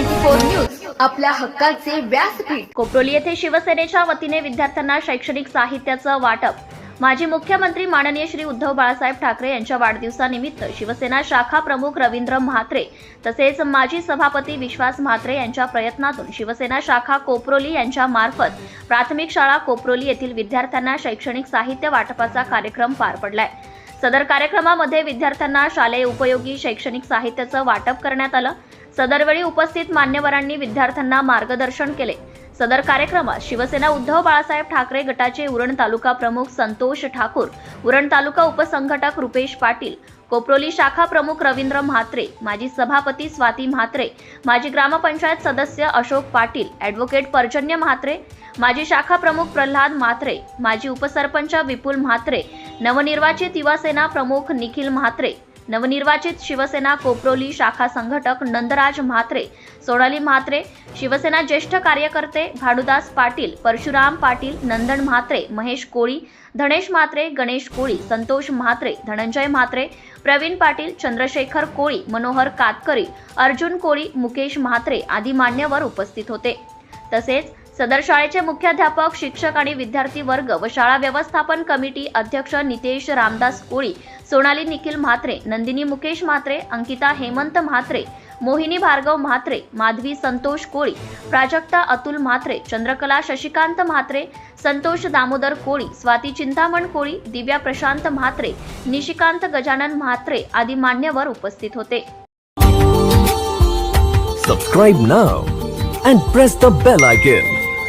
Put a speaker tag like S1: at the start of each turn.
S1: News आपल्या हक्काचे व्यासपीठ.
S2: कोपरोली येथे शिवसेनेच्या वतीने विद्यार्थ्यांना शैक्षणिक साहित्याचं वाटप. माजी मुख्यमंत्री माननीय श्री उद्धव बाळासाहेब ठाकरे यांच्या वाढदिवसानिमित्त शिवसेना शाखा प्रमुख रवींद्र म्हात्रे तसेच माजी सभापती विश्वास म्हात्रे यांच्या प्रयत्नातून शिवसेना शाखा कोपरोली यांच्या मार्फत प्राथमिक शाळा कोपरोली येथील विद्यार्थ्यांना शैक्षणिक साहित्य वाटपाचा कार्यक्रम पार पडलाय. सदर कार्यक्रमामध्ये विद्यार्थ्यांना शालेय उपयोगी शैक्षणिक साहित्याचं वाटप करण्यात आलं. सदरवेळी उपस्थित मान्यवरांनी विद्यार्थ्यांना मार्गदर्शन केले. सदर कार्यक्रमात शिवसेना उद्धव बाळासाहेब ठाकरे गटाचे उरण तालुका प्रमुख संतोष ठाकूर उरण तालुका उपसंघटक रुपेश पाटील कोपरोली शाखा प्रमुख रवींद्र म्हात्रे माजी सभापती स्वाती म्हात्रे माजी ग्रामपंचायत सदस्य अशोक पाटील ॲडव्होकेट पर्जन्य म्हात्रे माजी शाखा प्रमुख प्रल्हाद म्हात्रे माजी उपसरपंच विपुल म्हात्रे नवनिर्वाचित युवासेना प्रमुख निखिल म्हात्रे नवनिर्वाचित शिवसेना कोपरोली शाखा संघटक नंदराज म्हात्रे सोनाली म्हात्रे शिवसेना ज्येष्ठ कार्यकर्ते भानुदास पाटील परशुराम पाटील नंदन म्हात्रे महेश कोळी धनेश म्हात्रे गणेश कोळी संतोष म्हात्रे धनंजय म्हात्रे प्रवीण पाटील चंद्रशेखर कोळी मनोहर कातकरी अर्जुन कोळी मुकेश म्हात्रे आदी मान्यवर उपस्थित होते. तसेच सदर शाळेचे मुख्याध्यापक शिक्षक आणि विद्यार्थी वर्ग व शाळा व्यवस्थापन कमिटी अध्यक्ष नितेश रामदास कोळी सोनाली निखिल म्हात्रे नंदिनी मुकेश म्हात्रे अंकिता हेमंत म्हात्रे मोहिनी भार्गव म्हात्रे माधवी संतोष कोळी प्राजक्ता अतुल म्हात्रे चंद्रकला शशिकांत म्हात्रे संतोष दामोदर कोळी स्वाती चिंतामण कोळी दिव्या प्रशांत म्हात्रे निशिकांत गजानन म्हात्रे आदी मान्यवर उपस्थित होते.
S3: Subscribe now and press the bell icon